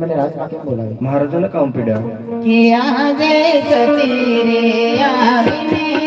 મને રાજમાં કેમ બોલાવે મહારાજાને કામ પીડ્યા. કે આજે સતી રે આવીને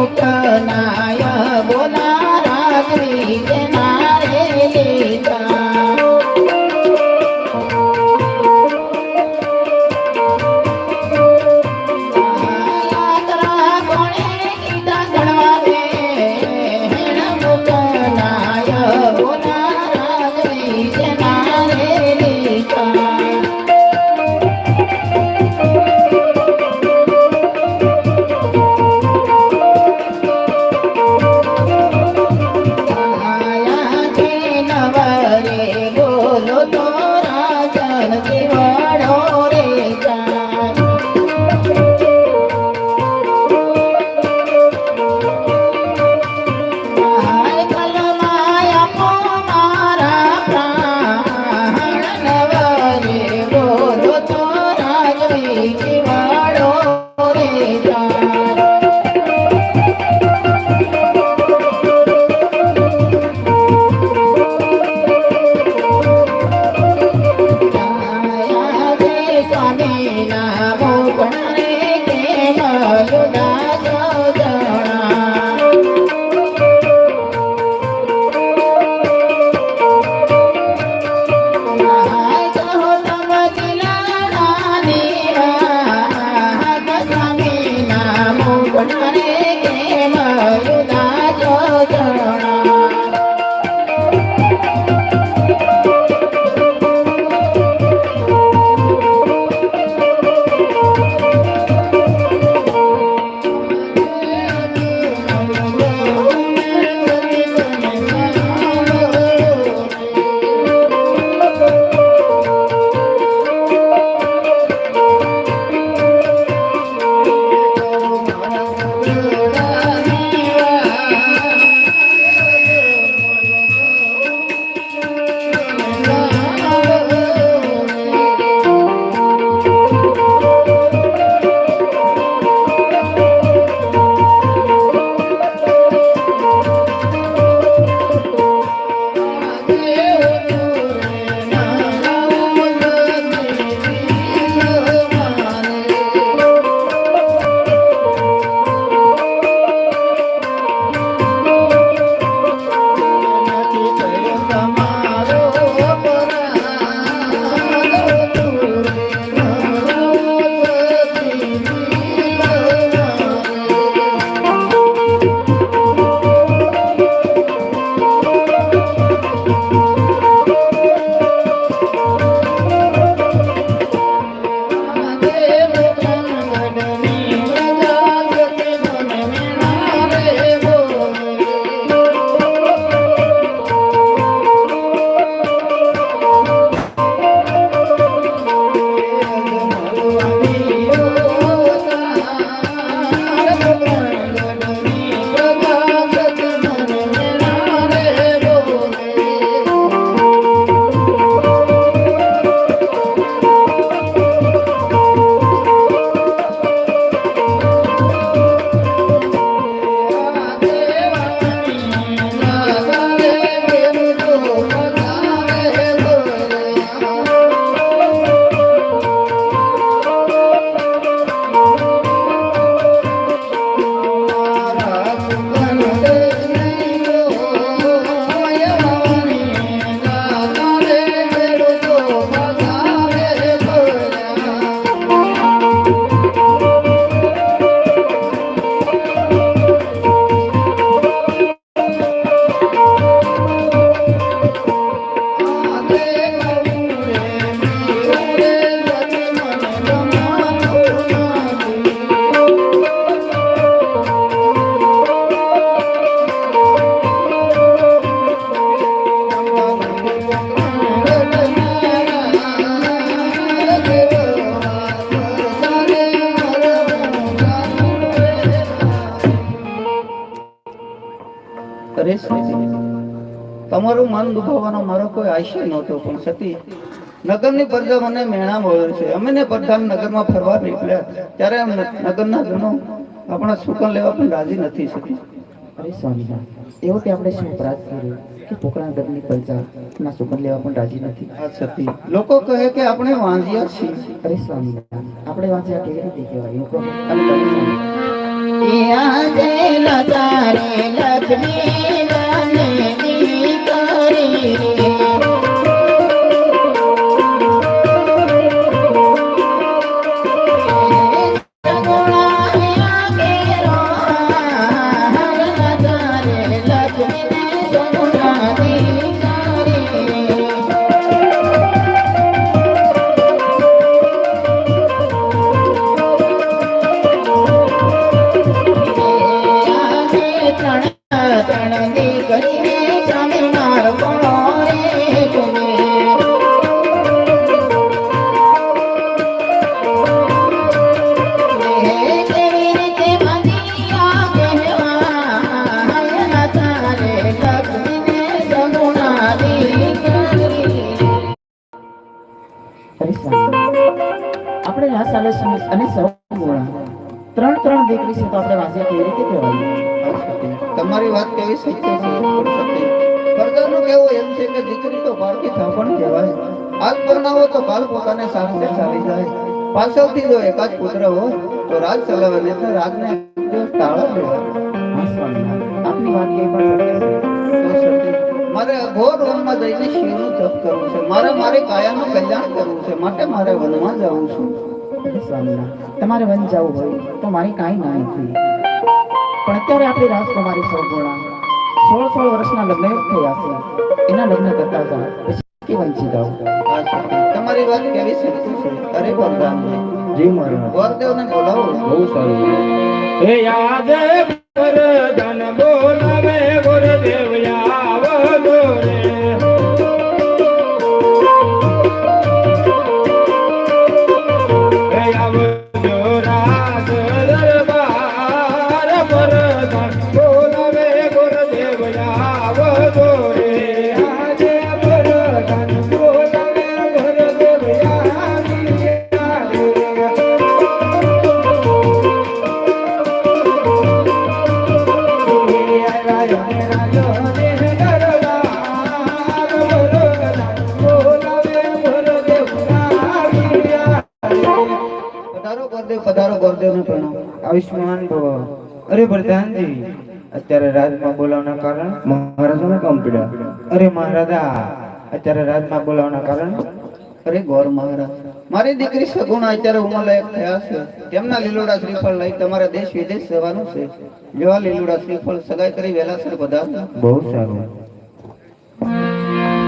ಮುಖನ તમારું મન દુભાવવાનો મારો કોઈ આશય નહોતો પણ સતી નગરની પ્રજા મને મેણા બોલે છે. અમે ને પ્રધાન નગરમાં ફરવા નીકળ્યા. ત્યારે નગરના જનો આપણા સુકન લેવા પણ રાજી નથી સતી. અરે સ્વામીનાથ એવો તે આપણે શું અપરાધ કર્યો કે પોકરા નગરની પ્રજા ના સુગંધ લેવા પણ રાજી નથી? આ સતી લોકો કહે કે આપણે વાંજિયા છીએ. અરે સ્વામીનાથ આપણે વાંજિયા કેવી રીતે કહેવાય? અને તમે સ્વામી લક્ષ્મી ત્રણ ત્રણ દીકરી છે તો આપણે વાંચ્યા કેવી રીતે કહેવાય? તમારી વાત કેવી સત્ય છે? પ્રજાનું કહેવું એમ છે કે દીકરી તો બાળકી થાપણ કહેવાય. આજ પરણાવો તો કાલ પોતાને સાસરે ચાલી જાય. પાછળથી જો એકાદ પુત્ર હોય તો રાજ ચલાવે ને તો રાજને તાળા દેવાય આપની વાત કેવી પણ સત્ય છે? મારે અઘોર વનમાં જઈને શિવનું તપ કરવું છે. મારે મારી કાયાનું કલ્યાણ કરવું છે. માટે મારે વનમાં જવું છું. અરે સ્વામીનાથ તમારે વન જવું હોય તો મારી કાંઈ ના નથી. પણ અત્યારે આપણી રાજકુમારી સૌગુણા સોળ સોળ વર્ષના લગ્ન થયા છે. એના લગ્ન કરતા હતા પછી કે વંચિત તમારી વાત કેવી સત્ય છે? અરે વરદાનજી જી મહારાજ વરદેવને બોલાવો. બહુ સારું. એ યાદ વરદાન બોલાવે વરદેવ આવજો આયુષ્માન ભવ. અરે, પ્રધાનજી, અત્યારે રાજમાં બોલાવવાના કારણ મહારાજાને કામ પીડ્યા અરે, મહારાજા, અત્યારે રાજમાં બોલાવવાના કારણ? અરે, ગોર મહારાજ, મારી દીકરી સગુણા અત્યારે ઉંમરલાયક થયા છે. તેમના લીલોડા શ્રીફળ લઈ તમારે દેશ વિદેશ જવાનું છે. જેવા લીલોડા શ્રીફળ સગાઈ કરી વેલાસર બધા બહુ સારું.